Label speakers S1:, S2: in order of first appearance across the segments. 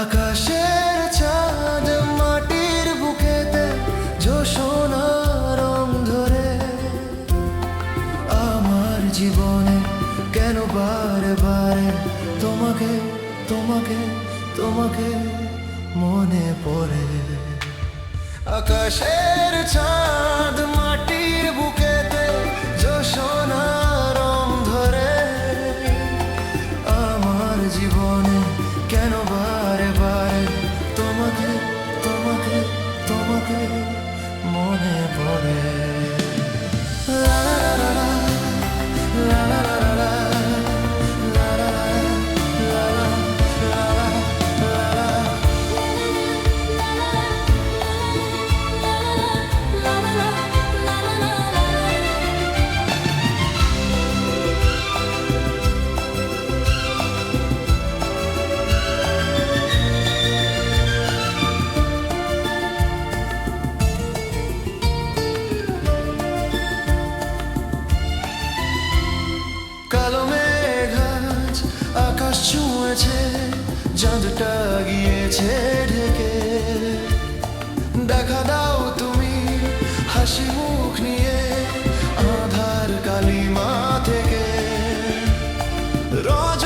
S1: আকাশের চাঁদ মাটির বুকেতে জোসোনা রং ধরে, আমার জীবনে কেন বারবার তোমাকে তোমাকে তোমাকে মনে পড়ে? আকাশের চাঁদ মাটি কালো মেঘাজ আকাশ ছুঁয়েছে, চাঁদটা গিয়েছে ঢেকে। দেখা দাও তুমি হাসি মুখ নিয়ে আধার কালিমা থেকে। রোজ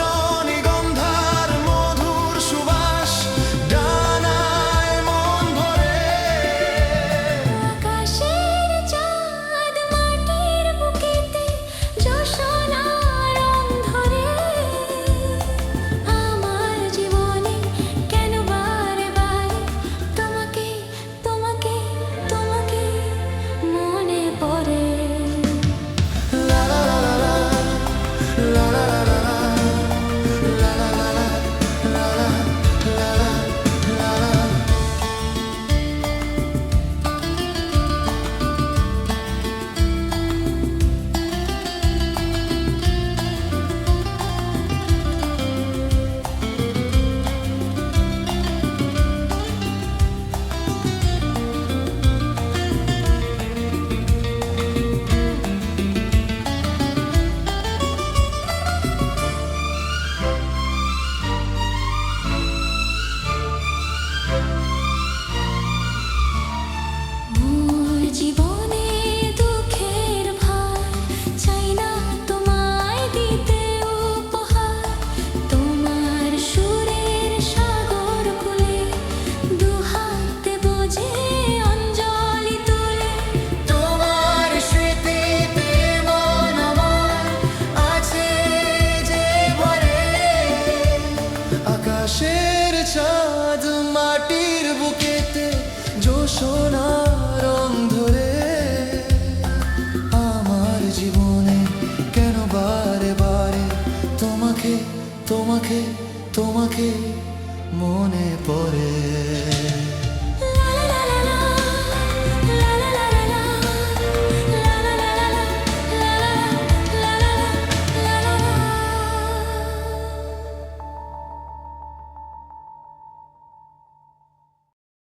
S1: মাটির বুকেতে জোশনা